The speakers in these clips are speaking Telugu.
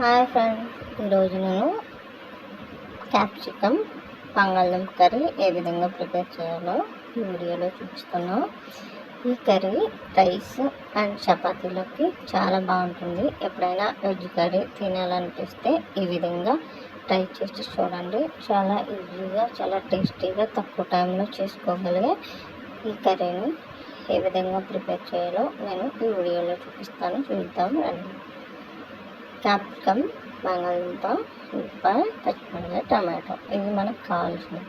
హాయ్ ఫ్రెండ్స్ ఈరోజు నేను క్యాప్సికమ్ బంగాళదుంప కర్రీ ఏ విధంగా ప్రిపేర్ చేయాలో ఈ వీడియోలో చూపిస్తున్నాను ఈ కర్రీ రైస్ అండ్ చపాతీలోకి చాలా బాగుంటుంది. ఎప్పుడైనా వెజ్ కర్రీ తినాలనిపిస్తే ఈ విధంగా ట్రై చేసి చూడండి. చాలా ఈజీగా చాలా టేస్టీగా తక్కువ టైంలో చేసుకోగలిగే ఈ కర్రీని ఏ విధంగా ప్రిపేర్ చేయాలో నేను ఈ వీడియోలో చూపిస్తాను. చూద్దాం రండి. క్యాప్సికమ్ బంగాళదుంప ఉల్లిపాయ పచ్చిమిరపకాయ టమాటో. ఇవి మనకు కావాల్సినవి.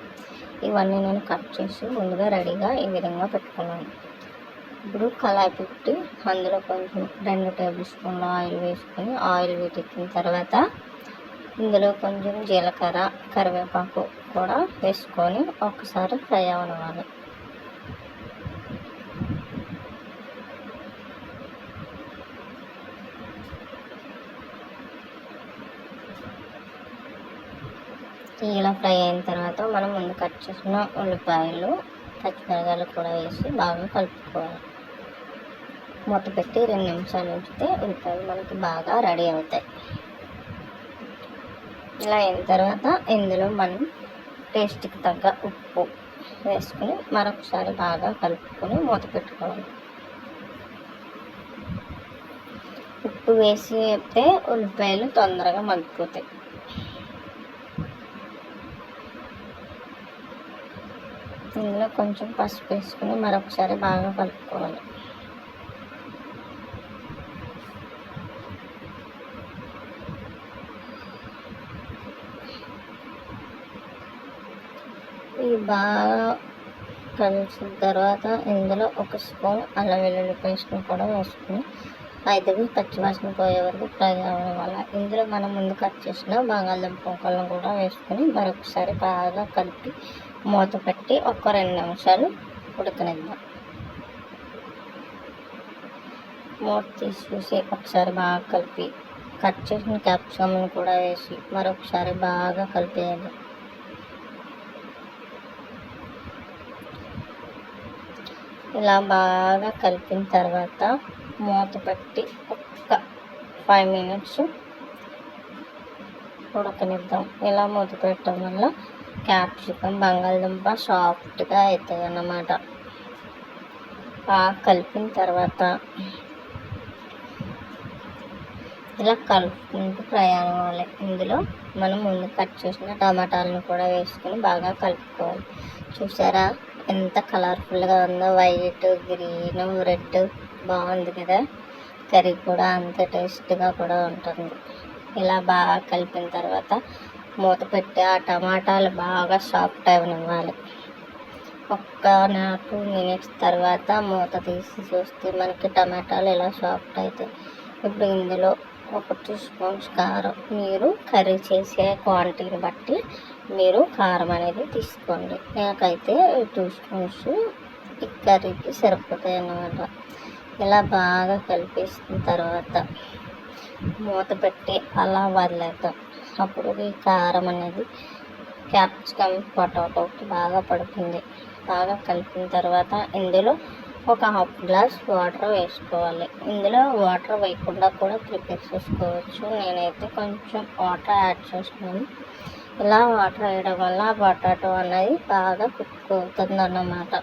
ఇవన్నీ నేను కట్ చేసి ముందుగా రెడీగా ఈ విధంగా పెట్టుకున్నాను. ఇప్పుడు కళాయి పెట్టి అందులో కొంచెం రెండు టేబుల్ స్పూన్ల ఆయిల్ వేసుకొని ఆయిల్ వీటెక్కిన తర్వాత ఇందులో కొంచెం జీలకర్ర కరివేపాకు కూడా వేసుకొని ఒకసారి ఫ్రై అవ్వాలి ఇలా ఫ్రై అయిన తర్వాత మనం ముందు కట్ చేసిన ఉల్లిపాయలు పచ్చిమిరకాయలు కూడా వేసి బాగా కలుపుకోవాలి. మూత పెట్టి రెండు నిమిషాలు ఉంచితే ఉల్లిపాయలు మనకి బాగా రెడీ అవుతాయి. ఇలా అయిన తర్వాత ఇందులో మనం టేస్ట్కి తగ్గ ఉప్పు వేసుకుని మరొకసారి బాగా కలుపుకొని మూత పెట్టుకోవాలి. ఉప్పు వేసి వేస్తే ఉల్లిపాయలు తొందరగా మగ్గిపోతాయి. ఇందులో కొంచెం పసుపు వేసుకుని మరొకసారి బాగా కలుపుకోవాలి. ఇవి బాగా కలిసిన తర్వాత ఇందులో ఒక స్పూన్ అల్లం వెల్లుల్లి పేస్ట్ని కూడా వేసుకుని ఐదుగురు పచ్చివాసన పోయే వరకు ఫ్రై అవ్వడం వల్ల ఇందులో మనం ముందు కట్ చేసిన బంగాళదుంప ముక్కలను కూడా వేసుకొని మరొకసారి బాగా కలిపి మూత పెట్టి ఒక రెండు నిమిషాలు ఉడకనిద్దాం. మూత తీసి చూసి ఒకసారి బాగా కలిపి కట్ చేసిన క్యాప్సికమ్ని కూడా వేసి మరొకసారి బాగా కలిపేయాలి ఇలా బాగా కలిపిన తర్వాత మూత పెట్టి ఒక్క ఫైవ్ మినిట్స్ ఉడకనిద్దాం. ఇలా మూత పెట్టడం వల్ల క్యాప్సికమ్ బంగాళదుంప సాఫ్ట్గా అవుతుంది అన్నమాట బాగా కలిపిన తర్వాత ఇలా కలుపుకుంటూ ప్రయాణం అవ్వాలి. ఇందులో మనం ముందు కట్ చేసిన టమాటాలను కూడా వేసుకొని బాగా కలుపుకోవాలి. చూసారా? ఎంత కలర్ఫుల్గా ఉందో. వైట్ గ్రీన్ రెడ్ బాగుంది కదా? కర్రీ కూడా అంత టేస్ట్గా కూడా ఉంటుంది. ఇలా బాగా కలిపిన తర్వాత మూత పెట్టి ఆ టమాటాలు బాగా సాఫ్ట్ అవ్వనివ్వాలి ఒక్క టూ మినిట్స్ తర్వాత మూత తీసి చూస్తే మనకి టమాటాలు ఇలా సాఫ్ట్ అవుతాయి ఇప్పుడు ఇందులో ఒక టూ స్పూన్స్ కారం మీరు కర్రీ చేసే క్వాంటిటీని బట్టి మీరు కారం అనేది తీసుకోండి. నాకైతే టూ స్పూన్స్ ఈ కర్రీకి సరిపోతాయి అన్నమాట. ఇలా బాగా కలిపేసిన తర్వాత మూత పెట్టి అలా వదిలేద్దాం. అప్పుడు ఈ కారం అనేది క్యాప్సికమ్ పొటాటోకి బాగా పడుతుంది. బాగా కలిపిన తర్వాత ఇందులో ఒక హాఫ్ గ్లాస్ వాటర్ వేసుకోవాలి. ఇందులో వాటర్ వేయకుండా కూడా ప్రిపేర్ చేసుకోవచ్చు. నేనైతే కొంచెం వాటర్ యాడ్ చేస్తున్నాను. ఇలా వాటర్ వేయడం వల్ల పొటాటో అనేది బాగా కుక్ అవుతుంది అన్నమాట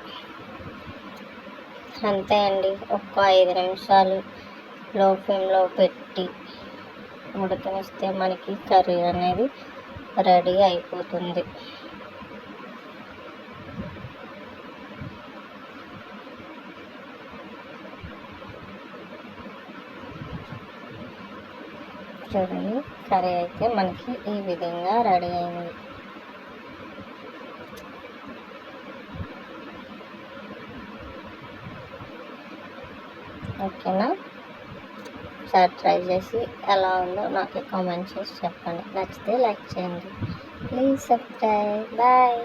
అంతే అండి. ఒక ఐదు నిమిషాలు లో ఫ్లేమ్లో పెట్టి ఉడకనిస్తే మనకి కర్రీ అనేది రెడీ అయిపోతుంది. చూడండి కర్రీ అయితే మనకి ఈ విధంగా రెడీ అయింది. ఓకేనా? ఒకసారి ట్రై చేసి ఎలా ఉందో నాకు కామెంట్ చేసి చెప్పండి. నచ్చితే లైక్ చేయండి. Please subscribe. బాయ్.